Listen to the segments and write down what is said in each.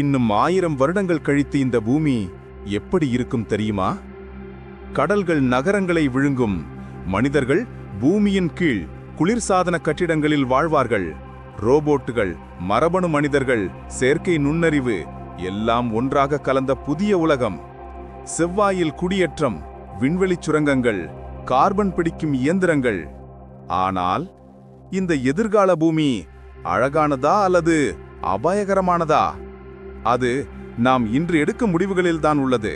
இன்னும் ஆயிரம் வருடங்கள் கழித்து இந்த பூமி எப்படி இருக்கும் தெரியுமா? கடல்கள் நகரங்களை விழுங்கும். மனிதர்கள் பூமியின் கீழ் குளிர்சாதன கட்டிடங்களில் வாழ்வார்கள். ரோபோட்டுகள் மரபணு மனிதர்கள் செயற்கை நுண்ணறிவு எல்லாம் ஒன்றாக கலந்த புதிய உலகம். செவ்வாயில் குடியேற்றம் விண்வெளிச் சுரங்கங்கள் கார்பன் பிடிக்கும் இயந்திரங்கள். ஆனால் இந்த எதிர்கால பூமி அழகானதா அல்லது அபாயகரமானதா? அது நாம் இன்று எடுக்கும் முடிவுகளில்தான் உள்ளது.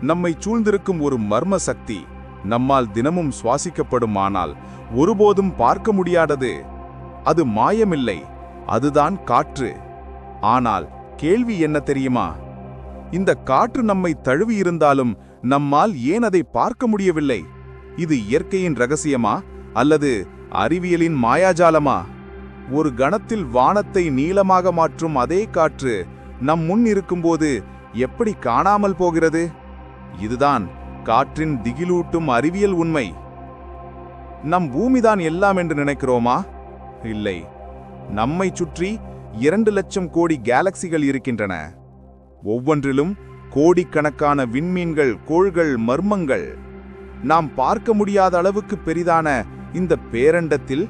நம்மை சூழ்ந்திருக்கும் ஒரு மர்ம சக்தி நம்மால் தினமும் சுவாசிக்கப்படும் ஆனால் ஒருபோதும் பார்க்க முடியாதது. அது மாயமில்லை அதுதான் காற்று. ஆனால் கேள்வி என்ன தெரியுமா? இந்த காற்று நம்மை தழுவி இருந்தாலும் நம்மால் ஏன் அதை பார்க்க முடியவில்லை? இது இயற்கையின் ரகசியமா அல்லது அறிவியலின் மாயாஜாலமா? ஒரு கணத்தில் வானத்தை நீளமாக மாற்றும் அதே காற்று நம் முன் இருக்கும்போது எப்படி காணாமல் போகிறது? இதுதான் காற்றின் திகிலூட்டும் அறிவியல் உண்மை. நம் பூமிதான் எல்லாம் என்று நினைக்கிறோமா? இல்லை. நம்மை சுற்றி இரண்டு லட்சம் கோடி கேலக்சிகள் இருக்கின்றன. ஒவ்வொன்றிலும் கோடிக்கணக்கான விண்மீன்கள் கோள்கள் மர்மங்கள். நாம் பார்க்க முடியாத அளவுக்கு பெரிதான இந்த பேரண்டத்தில்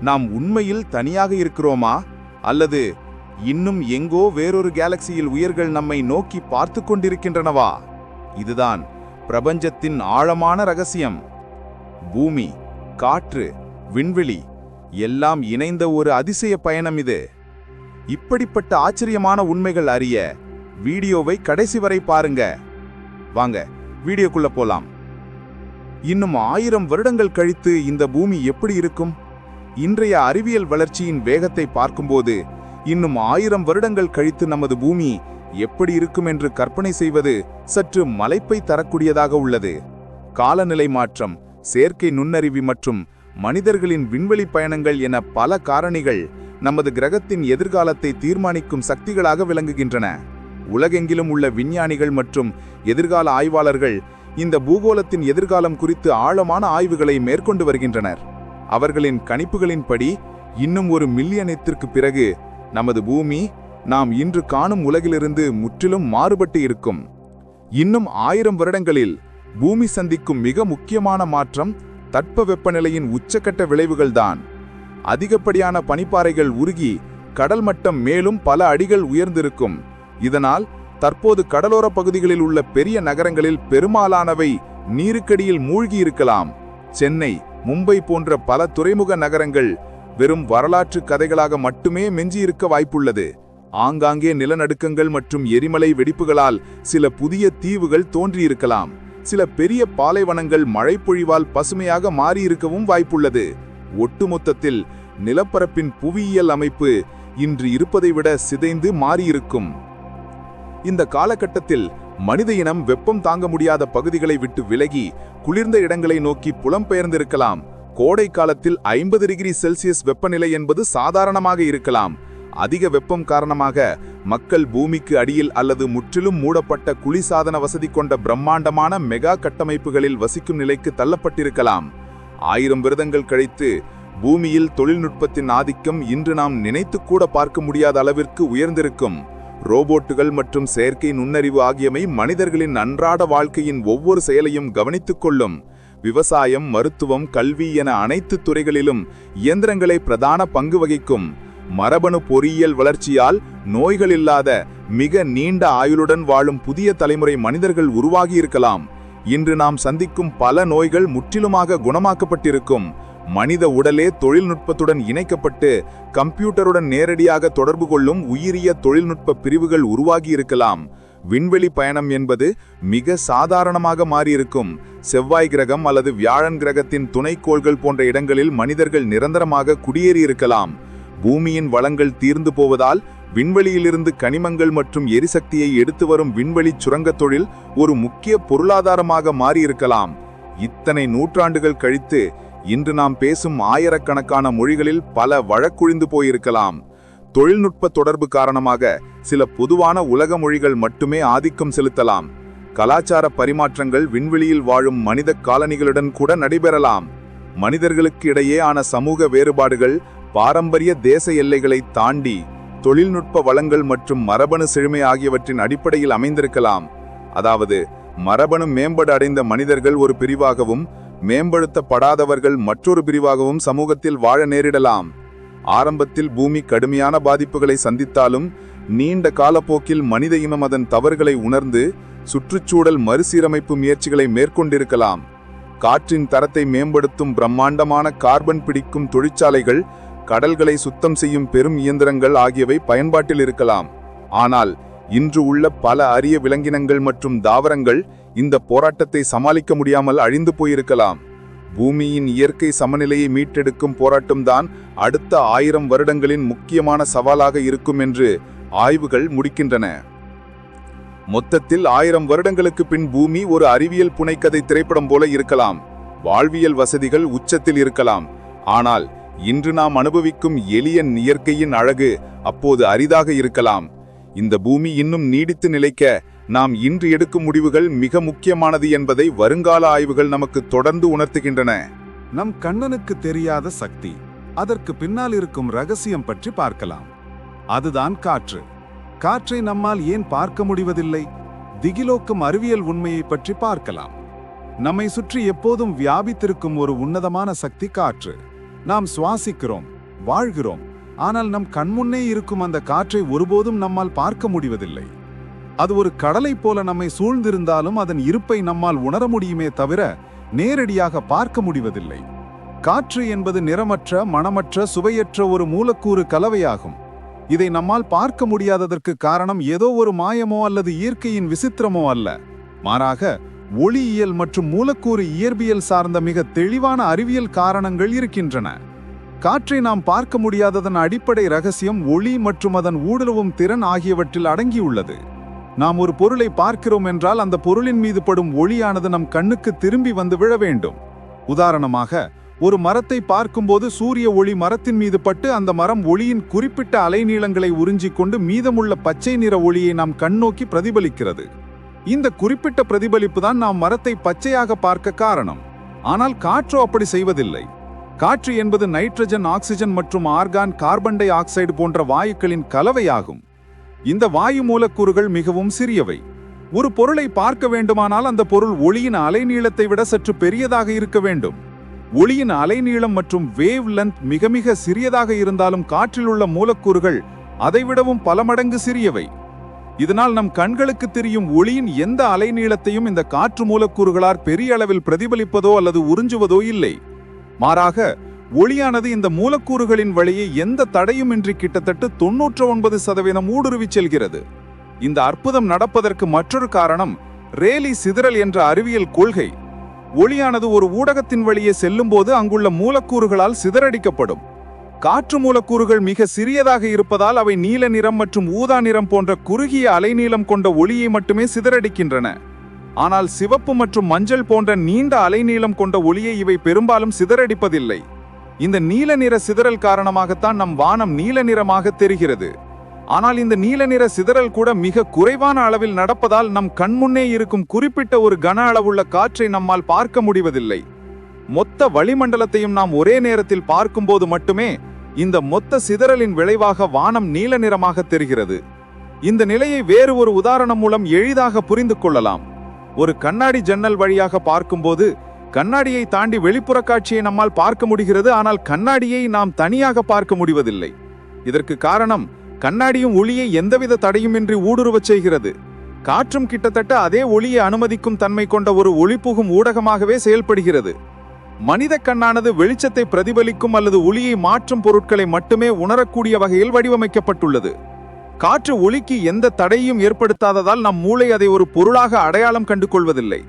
நாம் உண்மையில் தனியாக இருக்கிறோமா? அல்லது இன்னும் எங்கோ வேறொரு கேலக்சியில் உயிர்கள் நம்மை நோக்கி பார்த்து கொண்டிருக்கின்றனவா? இதுதான் பிரபஞ்சத்தின் ஆழமான ரகசியம். பூமி காற்று விண்வெளி எல்லாம் இணைந்த ஒரு அதிசய பயணம் இது. இப்படிப்பட்ட ஆச்சரியமான உண்மைகள் அறிய வீடியோவை கடைசி வரை பாருங்க. வாங்க வீடியோக்குள்ள போலாம். இன்னும் ஆயிரம் வருடங்கள் கழித்து இந்த பூமி எப்படி இருக்கும்? இன்றைய அறிவியல் வளர்ச்சியின் வேகத்தை பார்க்கும்போது இன்னும் ஆயிரம் வருடங்கள் கழித்து நமது பூமி எப்படி இருக்கும் என்று கற்பனை செய்வது சற்று மலைப்பை தரக்கூடியதாக உள்ளது. காலநிலை மாற்றம் செயற்கை நுண்ணறிவு மற்றும் மனிதர்களின் விண்வெளி பயணங்கள் என பல காரணிகள் நமது கிரகத்தின் எதிர்காலத்தை தீர்மானிக்கும் சக்திகளாக விளங்குகின்றன. உலகெங்கிலும் உள்ள விஞ்ஞானிகள் மற்றும் எதிர்கால ஆய்வாளர்கள் இந்த பூகோளத்தின் எதிர்காலம் குறித்து ஆழமான ஆய்வுகளை மேற்கொண்டு வருகின்றனர். அவர்களின் கணிப்புகளின்படி இன்னும் ஒரு மில்லியனத்திற்கு பிறகு நமது பூமி நாம் இன்று காணும் உலகிலிருந்து முற்றிலும் மாறுபட்டு இருக்கும். இன்னும் ஆயிரம் வருடங்களில் பூமி சந்திக்கும் மிக முக்கியமான மாற்றம் தட்பவெப்பநிலையின் உச்சக்கட்ட விளைவுகள்தான். அதிகப்படியான பனிப்பாறைகள் உருகி கடல் மட்டம் மேலும் பல அடிகள் உயர்ந்திருக்கும். இதனால் தற்போது கடலோர பகுதிகளில் உள்ள பெரிய நகரங்களில் பெரும்பாலானவை நீருக்கடியில் மூழ்கி இருக்கலாம் சென்னை மும்பை போன்ற பல துறைமுக நகரங்கள் வெறும் வரலாற்று கதைகளாக மட்டுமே மெஞ்சியிருக்க வாய்ப்புள்ளது. ஆங்காங்கே நிலநடுக்கங்கள் மற்றும் எரிமலை வெடிப்புகளால் சில புதிய தீவுகள் தோன்றியிருக்கலாம். சில பெரிய பாலைவனங்கள் மழைப்பொழிவால் பசுமையாக மாறியிருக்கவும் வாய்ப்புள்ளது. ஒட்டுமொத்தத்தில் நிலப்பரப்பின் புவியியல் அமைப்பு இன்று இருப்பதை விட சிதைந்து மாறியிருக்கும். இந்த காலகட்டத்தில் மனித இனம் வெப்பம் தாங்க முடியாத பகுதிகளை விட்டு விலகி குளிர்ந்த இடங்களை நோக்கி புலம்பெயர்ந்திருக்கலாம். கோடை காலத்தில் ஐம்பது டிகிரி செல்சியஸ் வெப்பநிலை என்பது சாதாரணமாக இருக்கலாம். அதிக வெப்பம் காரணமாக மக்கள் பூமிக்கு அடியில் அல்லது முற்றிலும் மூடப்பட்ட குளிர்சாதன வசதி கொண்ட பிரம்மாண்டமான மெகா கட்டமைப்புகளில் வசிக்கும் நிலைக்கு தள்ளப்பட்டிருக்கலாம். ஆயிரம் விரதங்கள் கழித்து பூமியில் தொழில்நுட்பத்தின் ஆதிக்கம் இன்று நாம் நினைத்து கூட பார்க்க முடியாத அளவிற்கு உயர்ந்திருக்கும். ரோபோட்டுகள் மற்றும் செயற்கை நுண்ணறிவு ஆகியவை மனிதர்களின் அன்றாட வாழ்க்கையின் ஒவ்வொரு செயலையும் கவனித்துக் கொள்ளும். விவசாயம் மருத்துவம் கல்வி என அனைத்து துறைகளிலும் இயந்திரங்களை பிரதான பங்கு வகிக்கும். மரபணு பொறியியல் வளர்ச்சியால் நோய்கள் இல்லாத மிக நீண்ட ஆயுளுடன் வாழும் புதிய தலைமுறை மனிதர்கள் உருவாகி இருக்கலாம் இன்று நாம் சந்திக்கும் பல நோய்கள் முற்றிலுமாக குணமாக்கப்பட்டிருக்கும். மனித உடலே தொழில்நுட்பத்துடன் இணைக்கப்பட்டு கம்ப்யூட்டருடன் நேரடியாக தொடர்பு கொள்ளும் உயிரிய தொழில்நுட்ப பிரிவுகள் உருவாகியிருக்கலாம். விண்வெளி பயணம் என்பது மிக சாதாரணமாக மாறியிருக்கும். செவ்வாய் கிரகம் அல்லது வியாழன் கிரகத்தின் துணைக்கோள்கள் போன்ற இடங்களில் மனிதர்கள் நிரந்தரமாக குடியேறியிருக்கலாம். பூமியின் வளங்கள் தீர்ந்து போவதால் விண்வெளியிலிருந்து கனிமங்கள் மற்றும் எரிசக்தியை எடுத்து வரும் விண்வெளி சுரங்கத் தொழில் ஒரு முக்கிய பொருளாதாரமாக மாறியிருக்கலாம். இத்தனை நூற்றாண்டுகள் கழித்து இன்று நாம் பேசும் ஆயிரக்கணக்கான மொழிகளில் பல வழக்குழிந்து போயிருக்கலாம். தொழில்நுட்ப தொடர்பு காரணமாக சில பொதுவான உலக மொழிகள் மட்டுமே ஆதிக்கம் செலுத்தலாம். கலாச்சார பரிமாற்றங்கள் விண்வெளியில் வாழும் மனித காலனிகளுடன் கூட நடைபெறலாம். மனிதர்களுக்கு இடையே ஆன சமூக வேறுபாடுகள் பாரம்பரிய தேச எல்லைகளை தாண்டி தொழில்நுட்ப வளங்கள் மற்றும் மரபணு செழுமை ஆகியவற்றின் அடிப்படையில் அமைந்திருக்கலாம். அதாவது மரபணு மேம்பட அடைந்த மனிதர்கள் ஒரு பிரிவாகவும் மேம்படுத்தப்படாதவர்கள் மற்றொரு பிரிவாகவும் சமூகத்தில் வாழ நேரிடலாம். ஆரம்பத்தில் பூமி கடுமையான பாதிப்புகளை சந்தித்தாலும் நீண்ட காலப்போக்கில் மனித இனம் அதன் தவறுகளை உணர்ந்து சுற்றுச்சூழல் மறுசீரமைப்பு முயற்சிகளை மேற்கொண்டிருக்கலாம். காற்றின் தரத்தை மேம்படுத்தும் பிரம்மாண்டமான கார்பன் பிடிக்கும் தொழிற்சாலைகள் கடல்களை சுத்தம் செய்யும் பெரும் இயந்திரங்கள் ஆகியவை பயன்பாட்டில் இருக்கலாம். ஆனால் இன்று உள்ள பல அரிய விலங்கினங்கள் மற்றும் தாவரங்கள் இந்த போராட்டத்தை சமாளிக்க முடியாமல் அழிந்து போயிருக்கலாம். பூமியின் இயற்கை சமநிலையை மீட்டெடுக்கும் போராட்டம்தான் அடுத்த ஆயிரம் வருடங்களின் முக்கியமான சவாலாக இருக்கும் என்று ஆய்வுகள் முடிக்கின்றன. மொத்தத்தில் ஆயிரம் வருடங்களுக்கு பின் பூமி ஒரு அறிவியல் புனைக்கதை திரைப்படம் போல இருக்கலாம். வாழ்வியல் வசதிகள் உச்சத்தில் இருக்கலாம். ஆனால் இன்று நாம் அனுபவிக்கும் எளிய இயற்கையின் அழகு அப்போது அரிதாக இருக்கலாம். இந்த பூமி இன்னும் நீடித்து நிலைக்க நாம் இன்று எடுக்கும் முடிவுகள் மிக முக்கியமானது என்பதை வருங்கால ஆய்வுகள் நமக்கு தொடர்ந்து உணர்த்துகின்றன. நம் கண்ணனுக்கு தெரியாத சக்தி அதற்கு பின்னால் இருக்கும் ரகசியம் பற்றி பார்க்கலாம். அதுதான் காற்று. காற்றை நம்மால் ஏன் பார்க்க முடிவதில்லை? திகிலோக்கும் அறிவியல் உண்மையை பற்றி பார்க்கலாம். நம்மை சுற்றி எப்போதும் வியாபித்திருக்கும் ஒரு உன்னதமான சக்தி காற்று. நாம் சுவாசிக்கிறோம் வாழ்கிறோம் ஆனால் நம் கண்முன்னே இருக்கும் அந்த காற்றை ஒருபோதும் நம்மால் பார்க்க முடிவதில்லை. அது ஒரு கடலை போல நம்மை சூழ்ந்திருந்தாலும் அதன் இருப்பை நம்மால் உணர முடியுமே தவிர நேரடியாக பார்க்க முடிவதில்லை. காற்று என்பது நிறமற்ற மணமற்ற சுவையற்ற ஒரு மூலக்கூறு கலவையாகும். இதை நம்மால் பார்க்க முடியாததற்கு காரணம் ஏதோ ஒரு மாயமோ அல்லது இயற்கையின் விசித்திரமோ அல்ல. மாறாக ஒளியியல் மற்றும் மூலக்கூறு இயற்பியல் சார்ந்த மிக தெளிவான அறிவியல் காரணங்கள் இருக்கின்றன. காற்றை நாம் பார்க்க முடியாததன் அடிப்படை ரகசியம் ஒளி மற்றும் அதன் ஊடுருவும் திறன் ஆகியவற்றில் அடங்கியுள்ளது. நாம் ஒரு பொருளை பார்க்கிறோம் என்றால் அந்த பொருளின் மீது படும் ஒளியானது நம் கண்ணுக்கு திரும்பி வந்து விழ வேண்டும். உதாரணமாக ஒரு மரத்தை பார்க்கும்போது சூரிய ஒளி மரத்தின் மீது பட்டு அந்த மரம் ஒளியின் குறிப்பிட்ட அலைநீளங்களை உறிஞ்சிக் கொண்டு மீதமுள்ள பச்சை நிற ஒளியை நாம் கண்ணோக்கி பிரதிபலிக்கிறது. இந்த குறிப்பிட்ட பிரதிபலிப்பு தான் நாம் மரத்தை பச்சையாக பார்க்க காரணம். ஆனால் காற்று அப்படி செய்வதில்லை. காற்று என்பது நைட்ரஜன் ஆக்சிஜன் மற்றும் ஆர்கான் கார்பன் டை ஆக்சைடு போன்ற வாயுக்களின் கலவையாகும். இந்த வாயு மூலக்கூறுகள் மிகவும் சிறியவை. ஒரு பொருளை பார்க்க வேண்டுமானால் அந்த பொருள் ஒளியின் அலைநீளத்தை விட சற்று பெரியதாக இருக்க வேண்டும். ஒளியின் அலைநீளம் மற்றும் வேவ் லென்த் மிக மிக சிறியதாக இருந்தாலும் காற்றில் உள்ள மூலக்கூறுகள் அதைவிடவும் பல மடங்கு சிறியவை. இதனால் நம் கண்களுக்கு தெரியும் ஒளியின் எந்த அலைநீளத்தையும் இந்த காற்று மூலக்கூறுகளால் பெரிய அளவில் பிரதிபலிப்பதோ அல்லது உறிஞ்சுவதோ இல்லை. மாறாக ஒளியானது இந்த மூலக்கூறுகளின் வழியே எந்த தடையுமின்றி கிட்டத்தட்ட தொன்னூற்று ஒன்பது சதவீதம் ஊடுருவிச் செல்கிறது. இந்த அற்புதம் நடப்பதற்கு மற்றொரு காரணம் ரேலி சிதறல் என்ற அறிவியல் கொள்கை. ஒளியானது ஒரு ஊடகத்தின் வழியே செல்லும்போது அங்குள்ள மூலக்கூறுகளால் சிதறடிக்கப்படும். காற்று மூலக்கூறுகள் மிக சிறியதாக இருப்பதால் அவை நீல நிறம் மற்றும் ஊதா நிறம் போன்ற குறுகிய அலைநீளம் கொண்ட ஒளியை மட்டுமே சிதறடிக்கின்றன. ஆனால் சிவப்பு மற்றும் மஞ்சள் போன்ற நீண்ட அலைநீளம் கொண்ட ஒளியை இவை பெரும்பாலும் சிதறடிப்பதில்லை. இந்த நீல நிற சிதறல் காரணமாகத்தான் நம் வானம் நீல நிறமாக தெரிகிறது. ஆனால் இந்த நீல நிற சிதறல் கூட மிக குறைவான அளவில் நடப்பதால் நம் கண்முன்னே இருக்கும் குறிப்பிட்ட ஒரு கன அளவுள்ள காற்றை நம்மால் பார்க்க முடிவதில்லை. மொத்த வளிமண்டலத்தையும் நாம் ஒரே நேரத்தில் பார்க்கும்போது மட்டுமே இந்த மொத்த சிதறலின் விளைவாக வானம் நீல நிறமாக தெரிகிறது. இந்த நிலையை வேறு ஒரு உதாரணம் மூலம் எளிதாக புரிந்து கொள்ளலாம். ஒரு கண்ணாடி ஜன்னல் வழியாக பார்க்கும்போது கண்ணாடியை தாண்டி வெளிப்புற காட்சியை நம்மால் பார்க்க முடிகிறது ஆனால் கண்ணாடியை நாம் தனியாக பார்க்க முடிவதில்லை. இதற்கு காரணம் கண்ணாடியும் ஒளியை எந்தவித தடையுமின்றி ஊடுருவச் செய்கிறது. காற்றும் கிட்டத்தட்ட அதே ஒளியை அனுமதிக்கும் தன்மை கொண்ட ஒரு ஒளிபுகும் ஊடகமாகவே செயல்படுகிறது. மனித கண்ணானது வெளிச்சத்தை பிரதிபலிக்கும் அல்லது ஒளியை மாற்றும் பொருட்களை மட்டுமே உணரக்கூடிய வகையில் வடிவமைக்கப்பட்டுள்ளது. காற்று ஒளிக்கு எந்த தடையும் ஏற்படுத்தாததால் நம் மூளை அதை ஒரு பொருளாக அடையாளம் கண்டு கொள்வதில்லை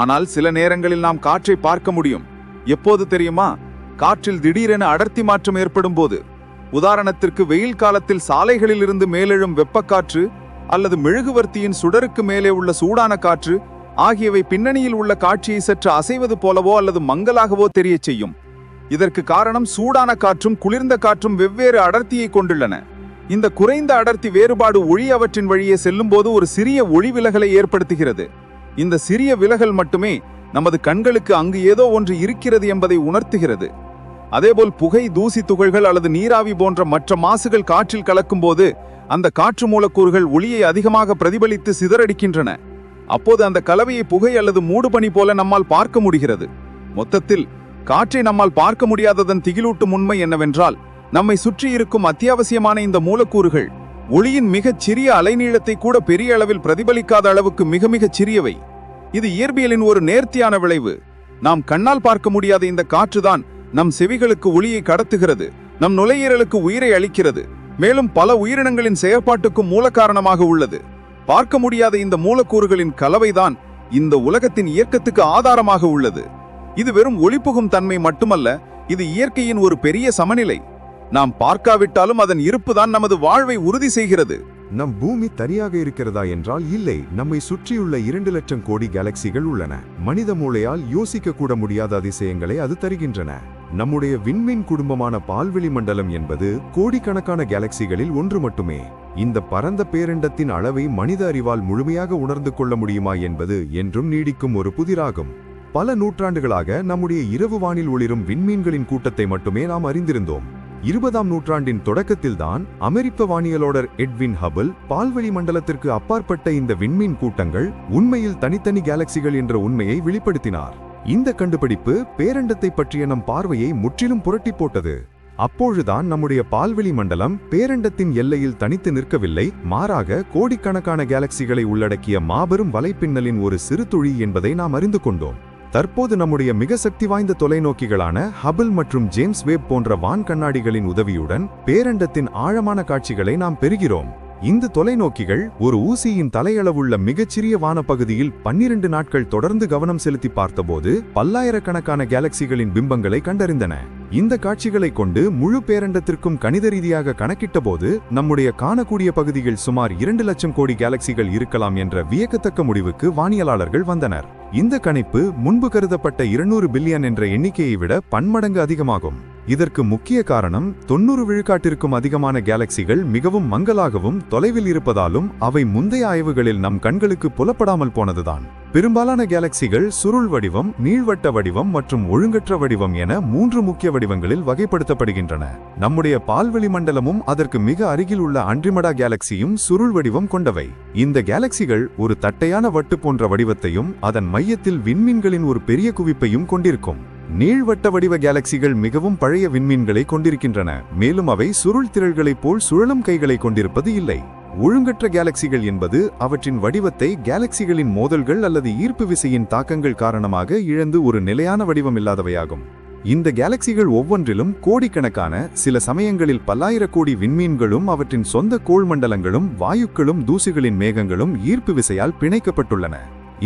ஆனால் சில நேரங்களில் நாம் காற்றை பார்க்க முடியும். எப்போது தெரியுமா? காற்றில் திடீரென அடர்த்தி மாற்றம் ஏற்படும் போது உதாரணத்திற்கு வெயில் காலத்தில் சாலைகளில் இருந்து மேலெழும் வெப்பக்காற்று அல்லது மெழுகுவர்த்தியின் சுடருக்கு மேலே உள்ள சூடான காற்று ஆகியவை பின்னணியில் உள்ள காட்சியை சற்று அசைவது போலவோ அல்லது மங்கலாகவோ தெரியச் செய்யும். இதற்கு காரணம் சூடான காற்றும் குளிர்ந்த காற்றும் வெவ்வேறு அடர்த்தியை கொண்டுள்ளன. இந்த குறைந்த அடர்த்தி வேறுபாடு ஒளி அவற்றின் வழியே செல்லும்போது ஒரு சிறிய ஒளி விலகலை ஏற்படுத்துகிறது. இந்த சிறிய விலகல் மட்டுமே நமது கண்களுக்கு அங்கு ஏதோ ஒன்று இருக்கிறது என்பதை உணர்த்துகிறது. அதேபோல் புகை தூசி துகள்கள் அல்லது நீராவி போன்ற மற்ற மாசுகள் காற்றில் கலக்கும்போது அந்த காற்று மூலக்கூறுகள் ஒளியை அதிகமாக பிரதிபலித்து சிதறடிக்கின்றன. அப்போது அந்த கலவையை புகை அல்லது மூடுபனி போல நம்மால் பார்க்க முடிகிறது. மொத்தத்தில் காற்றை நம்மால் பார்க்க முடியாததன் திகிலூட்டும் உண்மை என்னவென்றால் நம்மை சுற்றி இருக்கும் அத்தியாவசியமான இந்த மூலக்கூறுகள் ஒளியின் மிகச் சிறிய அலைநீளத்தை கூட பெரிய அளவில் பிரதிபலிக்காத அளவுக்கு மிக மிகச் சிறியவை. இது இயற்பியலின் ஒரு நேர்த்தியான விளைவு. நாம் கண்ணால் பார்க்க முடியாத இந்த காற்றுதான் நம் செவிகளுக்கு ஒளியை கடத்துகிறது நம் நுழையீரலுக்கு உயிரை அளிக்கிறது. மேலும் பல உயிரினங்களின் செயற்பாட்டுக்கும் மூல காரணமாக உள்ளது. பார்க்க முடியாத இந்த மூலக்கூறுகளின் கலவைதான் இந்த உலகத்தின் இயக்கத்துக்கு ஆதாரமாக உள்ளது. இது வெறும் ஒளிபுகும் தன்மை மட்டுமல்ல இது இயற்கையின் ஒரு பெரிய சமநிலை. நாம் பார்க்காவிட்டாலும் அதன் இருப்புதான் நமது வாழ்வை உறுதி செய்கிறது. நம் பூமி தனியாக இருக்கிறதா என்றால் இல்லை. நம்மை சுற்றியுள்ள இரண்டு லட்சம் கோடி கேலக்சிகள் உள்ளன. மனித மூளையால் யோசிக்க கூட முடியாத அதிசயங்களை அது தருகின்றன. நம்முடைய விண்மீன் குடும்பமான பால்வெளி மண்டலம் என்பது கோடிக்கணக்கான கேலக்சிகளில் ஒன்று மட்டுமே. இந்த பரந்த பேரண்டத்தின் அளவை மனித அறிவால் முழுமையாக உணர்ந்து கொள்ள முடியுமா என்பது என்றும் நீடிக்கும் ஒரு புதிராகும். பல நூற்றாண்டுகளாக நம்முடைய இரவு வானில் ஒளிரும் விண்மீன்களின் கூட்டத்தை மட்டுமே நாம் அறிந்திருந்தோம். இருபதாம் நூற்றாண்டின் தொடக்கத்தில்தான் அமெரிக்க வானியலோடர் எட்வின் ஹபிள் பால்வெளி மண்டலத்திற்கு அப்பாற்பட்ட இந்த விண்மீன் கூட்டங்கள் உண்மையில் தனித்தனி கேலக்சிகள் என்ற உண்மையை வெளிப்படுத்தினார். இந்த கண்டுபிடிப்பு பேரண்டத்தை பற்றிய நம் பார்வையை முற்றிலும் புரட்டி போட்டது. அப்பொழுதுதான் நம்முடைய பால்வெளி மண்டலம் பேரண்டத்தின் எல்லையில் தனித்து நிற்கவில்லை மாறாக கோடிக்கணக்கான கேலக்சிகளை உள்ளடக்கிய மாபெரும் வலைப்பின்னலின் ஒரு சிறு துளி என்பதை நாம் அறிந்து கொண்டோம். தற்போது நம்முடைய மிக சக்தி வாய்ந்த தொலைநோக்கிகளான ஹபிள் மற்றும் ஜேம்ஸ் வேப் போன்ற வான் கண்ணாடிகளின் உதவியுடன் பேரண்டத்தின் ஆழமான காட்சிகளை நாம் பெறுகிறோம். இந்த தொலைநோக்கிகள் ஒரு ஊசியின் தலையளவுள்ள மிகச்சிறிய வானப்பகுதியில் பன்னிரண்டு நாட்கள் தொடர்ந்து கவனம் செலுத்தி பார்த்தபோது பல்லாயிரக்கணக்கான கேலக்சிகளின் பிம்பங்களை கண்டறிந்தன. இந்த காட்சிகளை கொண்டு முழு பேரண்டத்திற்கும் கணித ரீதியாக கணக்கிட்டபோது நம்முடைய காணக்கூடிய பகுதியில் சுமார் இரண்டு லட்சம் கோடி கேலக்சிகள் இருக்கலாம் என்ற வியக்கத்தக்க முடிவுக்கு வானியலாளர்கள் வந்தனர். இந்த கணிப்பு முன்பு கருதப்பட்ட இருநூறு பில்லியன் என்ற எண்ணிக்கையை விட பன்மடங்கு அதிகமாகும். இதற்கு முக்கிய காரணம் தொன்னூறு விழுக்காட்டிற்கும் அதிகமான கேலக்சிகள் மிகவும் மங்கலாகவும் தொலைவில் இருப்பதாலும் அவை முந்தைய ஆய்வுகளில் நம் கண்களுக்கு புலப்படாமல் போனதுதான். பெரும்பாலான கேலக்சிகள் சுருள் வடிவம் நீள்வட்ட வடிவம் மற்றும் ஒழுங்கற்ற வடிவம் என மூன்று முக்கிய வடிவங்களில் வகைப்படுத்தப்படுகின்றன. நம்முடைய பால்வெளி மண்டலமும் அதற்கு மிக அருகில் உள்ள அன்றிமடா கேலக்சியும் சுருள் வடிவம் கொண்டவை. இந்த கேலக்சிகள் ஒரு தட்டையான வட்டு போன்ற வடிவத்தையும் அதன் மையத்தில் விண்மீன்களின் ஒரு பெரிய குவிப்பையும் கொண்டிருக்கும். நீள்வட்ட வடிவ கேலக்சிகள் மிகவும் பழைய விண்மீன்களை கொண்டிருக்கின்றன மேலும் அவை சுருள் திரள்களைப் போல் சுழலும் கைகளை கொண்டிருப்பது இல்லை. ஒழுங்கற்ற கேலக்சிகள் என்பது அவற்றின் வடிவத்தை கேலக்சிகளின் மோதல்கள் அல்லது ஈர்ப்பு விசையின் தாக்கங்கள் காரணமாக இழந்து ஒரு நிலையான வடிவம் இல்லாதவையாகும் இந்த கேலக்சிகள் ஒவ்வொன்றிலும் கோடிக்கணக்கான சில சமயங்களில் பல்லாயிர கோடி விண்மீன்களும் அவற்றின் சொந்த கோள்மண்டலங்களும் வாயுக்களும் தூசிகளின் மேகங்களும் ஈர்ப்பு விசையால் பிணைக்கப்பட்டுள்ளன.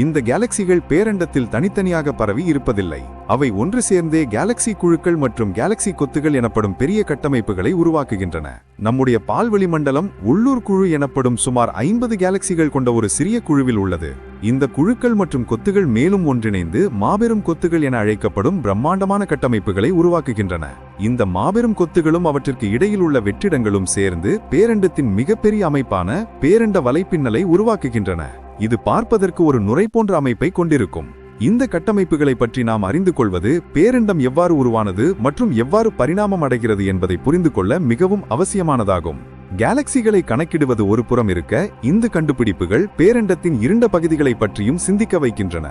இந்த கேலக்சிகள் பேரண்டத்தில் தனித்தனியாக பரவி இருப்பதில்லை. அவை ஒன்று சேர்ந்தே கேலக்சி குழுக்கள் மற்றும் கேலக்சி கொத்துகள் எனப்படும் பெரிய கட்டமைப்புகளை உருவாக்குகின்றன. நம்முடைய பால்வெளி மண்டலம் உள்ளூர் குழு எனப்படும் சுமார் ஐம்பது கேலக்சிகள் கொண்ட ஒரு சிறிய குழுவில் உள்ளது. இந்த குழுக்கள் மற்றும் கொத்துகள் மேலும் ஒன்றிணைந்து மாபெரும் கொத்துகள் என அழைக்கப்படும் பிரம்மாண்டமான கட்டமைப்புகளை உருவாக்குகின்றன. இந்த மாபெரும் கொத்துகளும் அவற்றிற்கு இடையில் உள்ள வெற்றிடங்களும் சேர்ந்து பேரண்டத்தின் மிகப்பெரிய அமைப்பான பேரண்ட வலைப்பின்னலை உருவாக்குகின்றன. இது பார்ப்பதற்கு ஒரு நுரை போன்ற அமைப்பை கொண்டிருக்கும். இந்த கட்டமைப்புகளை பற்றி நாம் அறிந்து கொள்வது பேரண்டம் எவ்வாறு உருவானது மற்றும் எவ்வாறு பரிணாமம் அடைகிறது என்பதை புரிந்து கொள்ள மிகவும் அவசியமானதாகும். கேலக்சிகளை கணக்கிடுவது ஒரு புறம் இருக்க இந்த கண்டுபிடிப்புகள் பேரண்டத்தின் இருண்ட பகுதிகளை பற்றியும் சிந்திக்க வைக்கின்றன.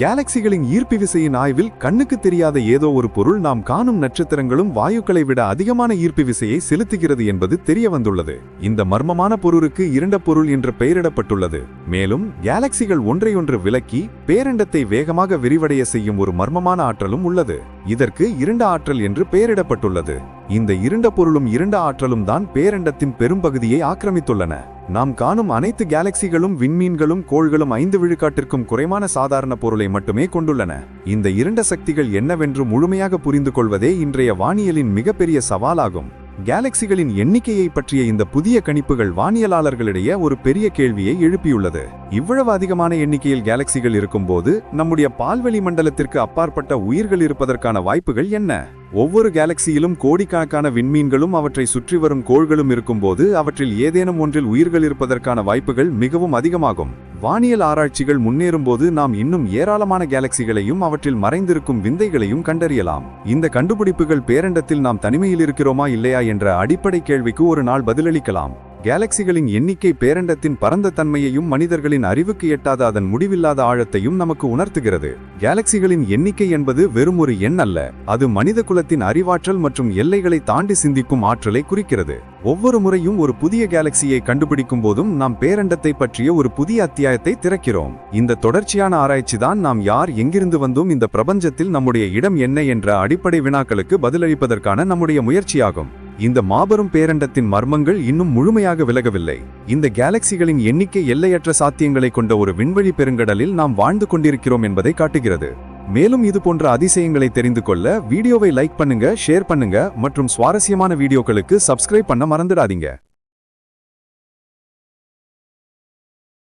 கேலக்சிகளின் ஈர்ப்பு விசையின் ஆய்வில் கண்ணுக்கு தெரியாத ஏதோ ஒரு பொருள் நாம் காணும் நட்சத்திரங்களும் வாயுக்களை விட அதிகமான ஈர்ப்பு விசையை செலுத்துகிறது என்பது தெரிய வந்துள்ளது இந்த மர்மமான பொருளுக்கு இரண்ட பொருள் என்று பெயரிடப்பட்டுள்ளது. மேலும் கேலக்சிகள் ஒன்றையொன்று விலக்கி பேரண்டத்தை வேகமாக விரிவடைய செய்யும் ஒரு மர்மமான ஆற்றலும் உள்ளது. இதற்கு இருண்ட ஆற்றல் என்று பெயரிடப்பட்டுள்ளது. இந்த இருண்ட பொருளும் இருண்ட ஆற்றலும் தான் பேரண்டத்தின் பெரும்பகுதியை ஆக்கிரமித்துள்ளன. நாம் காணும் அனைத்து கேலக்சிகளும் விண்மீன்களும் கோள்களும் ஐந்து விழுக்காட்டிற்கும் குறைவான சாதாரண பொருளை மட்டுமே கொண்டுள்ளன. இந்த இருண்ட சக்திகள் என்னவென்று முழுமையாக புரிந்து கொள்வதே இன்றைய வானியலின் மிகப்பெரிய சவாலாகும். கேலக்சிகளின் எண்ணிக்கையை பற்றிய இந்த புதிய கணிப்புகள் வானியலாளர்களிடையே ஒரு பெரிய கேள்வியை எழுப்பியுள்ளது. இவ்வளவு அதிகமான எண்ணிக்கையில் கேலக்சிகள் இருக்கும்போது நம்முடைய பால்வெளி மண்டலத்திற்கு அப்பாற்பட்ட உயிர்கள் இருப்பதற்கான வாய்ப்புகள் என்ன? ஒவ்வொரு கேலக்சியிலும் கோடிக்கணக்கான விண்மீன்களும் அவற்றை சுற்றி வரும் கோள்களும் இருக்கும்போது அவற்றில் ஏதேனும் ஒன்றில் உயிர்கள் இருப்பதற்கான வாய்ப்புகள் மிகவும் அதிகமாகும். வானியல் ஆராய்ச்சிகள் முன்னேறும்போது நாம் இன்னும் ஏராளமான கேலக்சிகளையும் அவற்றில் மறைந்திருக்கும் விந்தைகளையும் கண்டறியலாம். இந்த கண்டுபிடிப்புகள் பேரண்டத்தில் நாம் தனிமையில் இருக்கிறோமா இல்லையா என்ற அடிப்படை கேள்விக்கு ஒரு நாள் பதிலளிக்கலாம். கேலக்சிகளின் எண்ணிக்கை பேரண்டத்தின் பரந்த தன்மையையும் மனிதர்களின் அறிவுக்கு எட்டாத அதன் முடிவில்லாத ஆழத்தையும் நமக்கு உணர்த்துகிறது. கேலக்சிகளின் எண்ணிக்கை என்பது வெறும் ஒரு எண் அல்ல அது மனித குலத்தின் அறிவாற்றல் மற்றும் எல்லைகளை தாண்டி சிந்திக்கும் ஆற்றலை குறிக்கிறது. ஒவ்வொரு முறையும் ஒரு புதிய கேலக்சியை கண்டுபிடிக்கும் போதும் நாம் பேரண்டத்தை பற்றிய ஒரு புதிய அத்தியாயத்தை திறக்கிறோம். இந்த தொடர்ச்சியான ஆராய்ச்சி தான் நாம் யார் எங்கிருந்து வந்தோம் இந்த பிரபஞ்சத்தில் நம்முடைய இடம் என்ன என்ற அடிப்படை வினாக்களுக்கு பதிலளிப்பதற்கான நம்முடைய முயற்சியாகும். இந்த மாபெரும் பேரண்டத்தின் மர்மங்கள் இன்னும் முழுமையாக விலகவில்லை. இந்த கேலக்சிகளின் எண்ணிக்கை எல்லையற்ற சாத்தியங்களை கொண்ட ஒரு விண்வெளி பெருங்கடலில் நாம் வாழ்ந்து கொண்டிருக்கிறோம் என்பதை காட்டுகிறது. மேலும் இது போன்ற அதிசயங்களை தெரிந்து கொள்ள வீடியோவை லைக் பண்ணுங்க ஷேர் பண்ணுங்க மற்றும் சுவாரஸ்யமான வீடியோக்களுக்கு சப்ஸ்கிரைப் பண்ண மறந்துடாதீங்க.